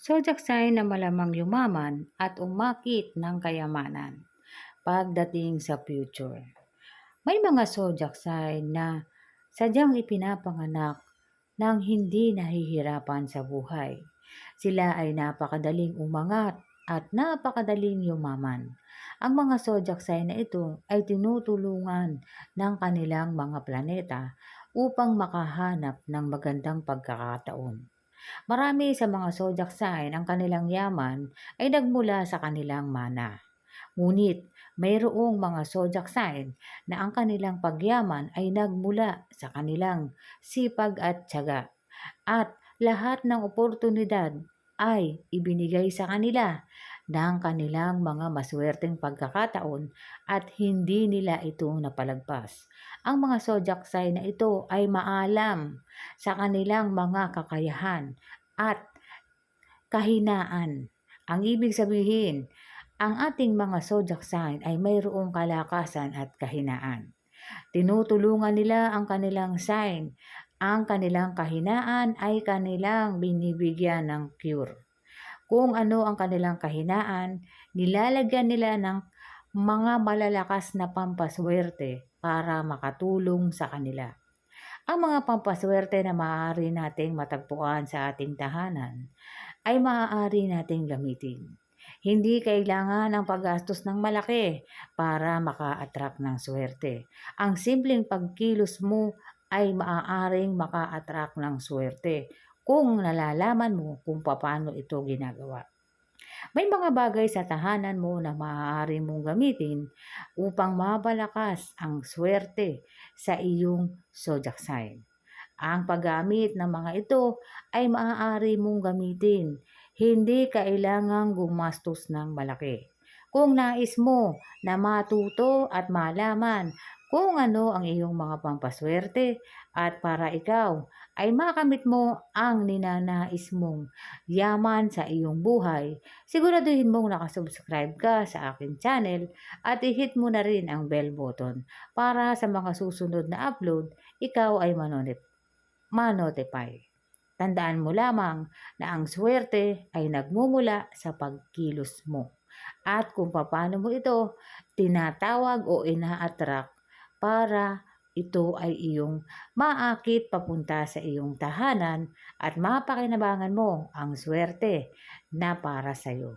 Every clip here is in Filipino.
Sign na malamang yumaman at umakit ng kayamanan pagdating sa future. May mga sign na sadyang ipinapanganak ng hindi nahihirapan sa buhay. Sila ay napakadaling umangat at napakadaling yumaman. Ang mga sign na ito ay tinutulungan ng kanilang mga planeta upang makahanap ng magandang pagkakataon. Marami sa mga zodiac sign ang kanilang yaman ay nagmula sa kanilang mana. Ngunit mayroong mga zodiac sign na ang kanilang pagyaman ay nagmula sa kanilang sipag at tiyaga. At lahat ng oportunidad ay ibinigay sa kanila ng kanilang mga maswerteng pagkakataon at hindi nila ito napalagpas. Ang mga sign na ito ay maalam sa kanilang mga kakayahan at kahinaan. Ang ibig sabihin, ang ating mga zodiac sign ay mayroong kalakasan at kahinaan. Tinutulungan nila ang kanilang sign. Ang kanilang kahinaan ay kanilang binibigyan ng cure. Kung ano ang kanilang kahinaan, nilalagyan nila ng mga malalakas na pampaswerte para makatulong sa kanila. Ang mga pampaswerte na maaari nating matagpuan sa ating tahanan ay maaari nating gamitin. Hindi kailangan ng paggastos ng malaki para maka-attract ng swerte. Ang simpleng pagkilos mo ay maaaring maka-attract ng swerte kung nalalaman mo kung paano ito ginagawa. May mga bagay sa tahanan mo na maaari mong gamitin upang mabalakas ang swerte sa iyong zodiac sign. Ang paggamit ng mga ito ay maaari mong gamitin. Hindi kailangang gumastos ng malaki. Kung nais mo na matuto at malaman kung ano ang iyong mga pampaswerte at para ikaw ay makamit mo ang ninanais mong yaman sa iyong buhay, siguraduhin mong nakasubscribe ka sa aking channel at i-hit mo na rin ang bell button para sa mga susunod na upload, ikaw ay manonip, manotify. Tandaan mo lamang na ang swerte ay nagmumula sa pagkilos mo at kung paano mo ito tinatawag o ina-attract para ito ay iyong maakit papunta sa iyong tahanan at mapakinabangan mo ang swerte na para sa iyo.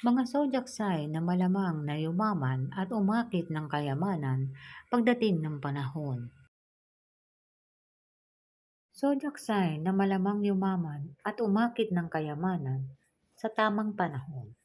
Mga zodiac sign na malamang na yumaman at umakit ng kayamanan pagdating ng panahon. Zodiac sign na malamang yumaman at umakit ng kayamanan sa tamang panahon.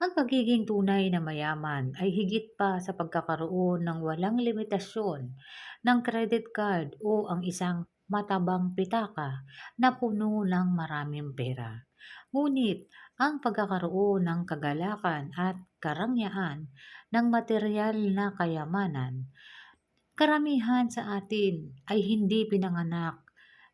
Ang pagiging tunay na mayaman ay higit pa sa pagkakaroon ng walang limitasyon ng credit card o ang isang matabang pitaka na puno ng maraming pera. Ngunit ang pagkakaroon ng kagalakan at karangyaan ng material na kayamanan, karamihan sa atin ay hindi pinanganak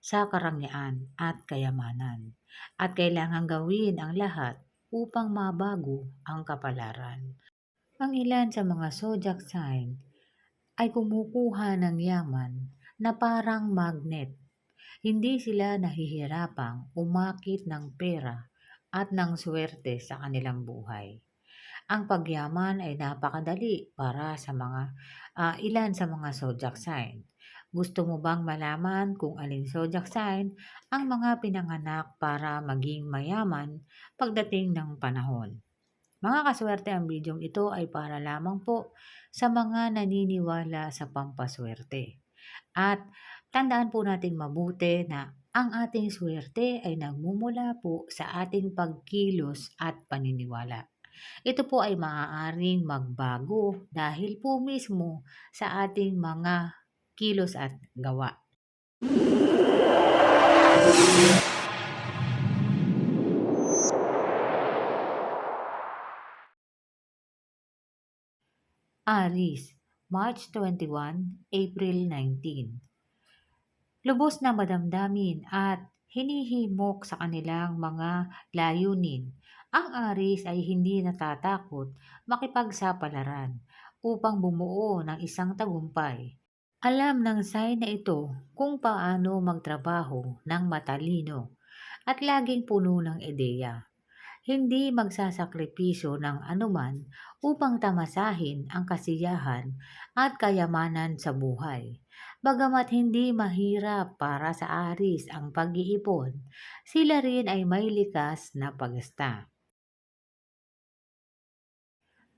sa karangyaan at kayamanan at kailangan gawin ang lahat upang mabago ang kapalaran. Ang ilan sa mga zodiac sign ay kumukuha ng yaman na parang magnet. Hindi sila nahihirapang umakit ng pera at ng swerte sa kanilang buhay. Ang pagyaman ay napakadali para sa mga uh, ilan sa mga zodiac sign. Gusto mo bang malaman kung alin zodiac sign ang mga pinanganak para maging mayaman pagdating ng panahon? Mga kaswerte ang bidyong ito ay para lamang po sa mga naniniwala sa pampaswerte. At tandaan po natin mabuti na ang ating swerte ay nagmumula po sa ating pagkilos at paniniwala. Ito po ay maaaring magbago dahil po mismo sa ating mga kilos at gawa. Aris, March 21, April 19. Lubos na madamdamin at hinihimok sa kanilang mga layunin ang Aris ay hindi natatakot makipagsapalaran upang bumuo ng isang tagumpay. Alam ng sign na ito kung paano magtrabaho ng matalino at laging puno ng ideya. Hindi magsasakripisyo ng anuman upang tamasahin ang kasiyahan at kayamanan sa buhay. Bagamat hindi mahirap para sa Aris ang pag-iipon, sila rin ay may likas na pagasta.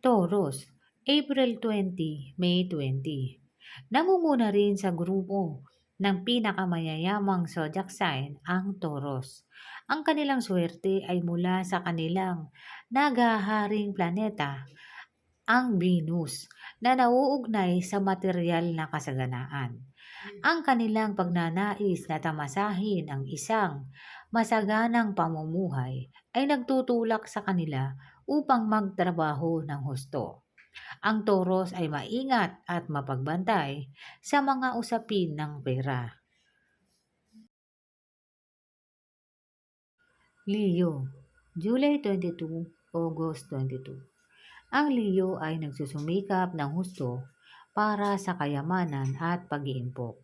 Taurus, April 20, May 20. Nangunguna rin sa grupo ng pinakamayayamang zodiac sign ang Taurus. Ang kanilang swerte ay mula sa kanilang nagaharing planeta, ang Venus, na nauugnay sa material na kasaganaan. Ang kanilang pagnanais na tamasahin ang isang masaganang pamumuhay ay nagtutulak sa kanila upang magtrabaho ng husto. Ang Taurus ay maingat at mapagbantay sa mga usapin ng pera. Leo, July 22, August 22. Ang Leo ay nagsusumikap ng husto para sa kayamanan at pag-iimpok.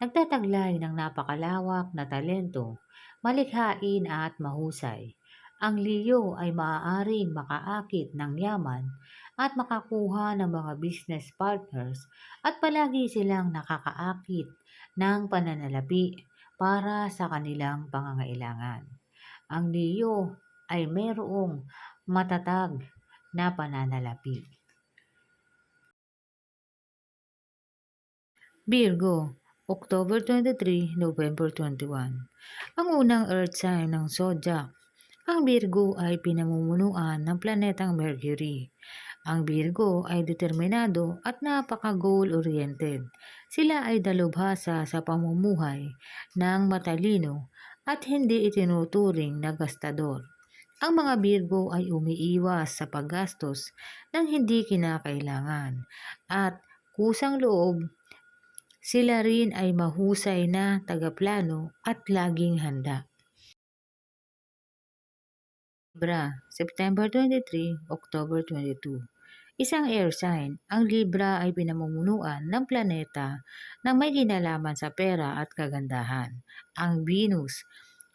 Nagtataglay ng napakalawak na talento, malikhain at mahusay. Ang Leo ay maaaring makaakit ng yaman at makakuha ng mga business partners at palagi silang nakakaakit ng pananalapi para sa kanilang pangangailangan. Ang Leo ay mayroong matatag na pananalapi. Virgo, October 23, November 21. Ang unang earth sign ng zodiac ang Virgo ay pinamumunuan ng planetang Mercury. Ang Virgo ay determinado at napaka-goal-oriented. Sila ay dalubhasa sa pamumuhay ng matalino at hindi itinuturing na gastador. Ang mga Virgo ay umiiwas sa paggastos ng hindi kinakailangan at kusang loob sila rin ay mahusay na tagaplano at laging handa. Libra, September 23, October 22. Isang air sign, ang Libra ay pinamumunuan ng planeta na may kinalaman sa pera at kagandahan, ang Venus,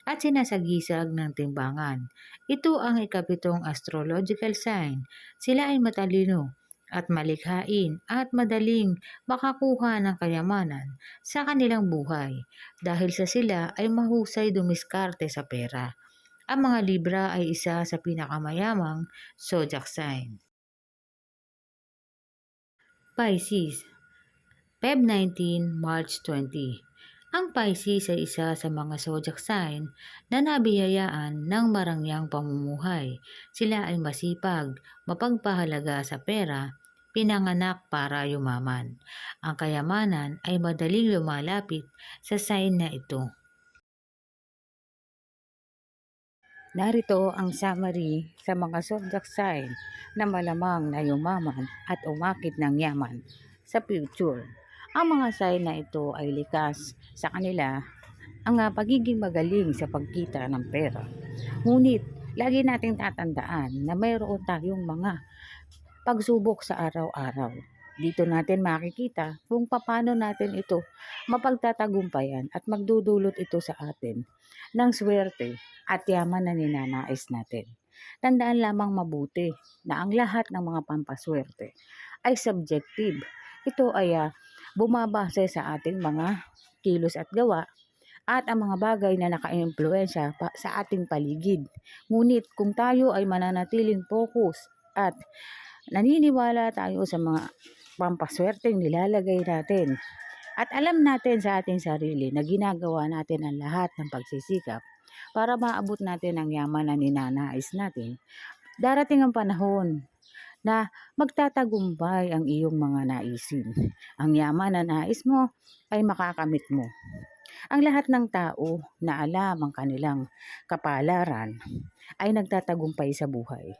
at sinasagisag ng timbangan. Ito ang ikapitong astrological sign. Sila ay matalino at malikhain at madaling makakuha ng kayamanan sa kanilang buhay dahil sa sila ay mahusay dumiskarte sa pera. Ang mga Libra ay isa sa pinakamayamang zodiac sign. Pisces, Feb 19, March 20. Ang Pisces ay isa sa mga zodiac sign na nabiyayaan ng marangyang pamumuhay. Sila ay masipag, mapagpahalaga sa pera, pinanganak para yumaman. Ang kayamanan ay madaling lumalapit sa sign na ito. Narito ang summary sa mga zodiac sign na malamang na yumaman at umakit ng yaman sa future. Ang mga sign na ito ay likas sa kanila ang uh, pagiging magaling sa pagkita ng pera. Ngunit, lagi nating tatandaan na mayroon tayong mga pagsubok sa araw-araw. Dito natin makikita kung paano natin ito mapagtatagumpayan at magdudulot ito sa atin ng swerte at yaman na ninanais natin. Tandaan lamang mabuti na ang lahat ng mga pampaswerte ay subjective. Ito ay uh, bumabase sa ating mga kilos at gawa at ang mga bagay na naka-impluensya sa ating paligid. Ngunit kung tayo ay mananatiling focus at naniniwala tayo sa mga pampaswerteng nilalagay natin at alam natin sa ating sarili na ginagawa natin ang lahat ng pagsisikap para maabot natin ang yaman na ninanais natin, darating ang panahon na magtatagumpay ang iyong mga naisin. Ang yaman na nais mo ay makakamit mo. Ang lahat ng tao na alam ang kanilang kapalaran ay nagtatagumpay sa buhay.